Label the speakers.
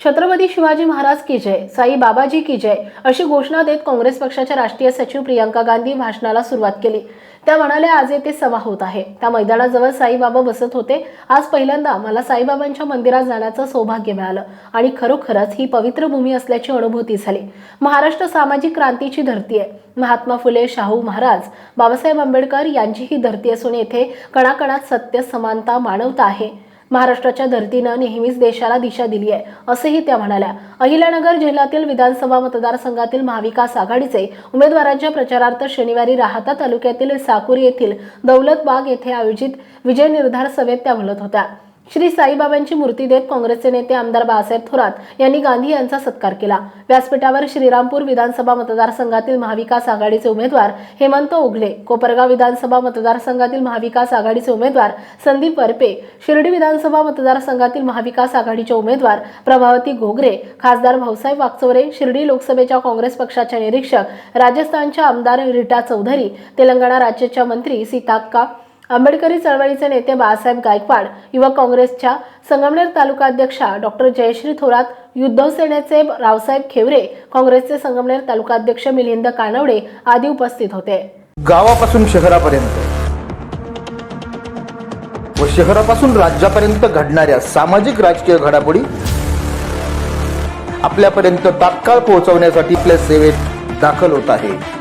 Speaker 1: छत्रपती शिवाजी महाराज की जय साई बाबाजी की जय अशी घोषणा देत काँग्रेस पक्षाच्या राष्ट्रीय सचिव प्रियंका गांधी भाषणाला सुरुवात केली. त्या म्हणाल्या आज येथे सभा होत आहे. त्या मैदानाजवळ साईबाबा बसत होते. आज पहिल्यांदा मला साईबाबांच्या मंदिरात जाण्याचं सौभाग्य मिळालं आणि खरोखरच ही पवित्र भूमी असल्याची अनुभूती झाली. महाराष्ट्र सामाजिक क्रांतीची धरती आहे. महात्मा फुले शाहू महाराज बाबासाहेब आंबेडकर यांची ही धरती असून येथे कणाकणात सत्य समानता मानवता आहे. महाराष्ट्राच्या धर्तीनं नेहमीच देशाला दिशा दिली आहे असेही त्या म्हणाल्या. अहिल्यानगर जिल्ह्यातील विधानसभा मतदारसंघातील महाविकास आघाडीचे उमेदवारांच्या प्रचारार्थ शनिवारी राहता तालुक्यातील साकुरी येथील दौलत बाग येथे आयोजित विजय निर्धार सभेत त्या बोलत होत्या. श्री साईबाबांची मूर्ती देत काँग्रेसचे नेते आमदार बाळासाहेब थोरात यांनी गांधी यांचा सत्कार केला. व्यासपीठावर श्रीरामपूर विधानसभा मतदारसंघातील महाविकास आघाडीचे उमेदवार हेमंत ओघले कोपरगाव विधानसभा मतदारसंघातील महाविकास आघाडीचे उमेदवार संदीप वरपे शिर्डी विधानसभा मतदारसंघातील महाविकास आघाडीचे उमेदवार प्रभावती घोगरे खासदार भाऊसाहेब वाकचोरे शिर्डी लोकसभेच्या काँग्रेस पक्षाच्या निरीक्षक राजस्थानच्या आमदार रीटा चौधरी तेलंगणा राज्याच्या मंत्री सीताक्का आंबेडकरी चळवळीचे नेते बाळासाहेब गायकवाड युवा काँग्रेसच्या संगमनेर तालुकाध्यक्षा डॉक्टर जयश्री थोरात युद्धव सेनेचे रावसाहेब खेवरे काँग्रेसचे संगमनेर तालुकाध्यक्ष मिलिंद कानवडे आदी उपस्थित होते.
Speaker 2: गावापासून शहरापर्यंत व शहरापासून राज्यापर्यंत घडणाऱ्या सामाजिक राजकीय घडामोडी आपल्यापर्यंत तात्काळ पोहोचवण्यासाठी आपल्या सेवेत दाखल होत आहे.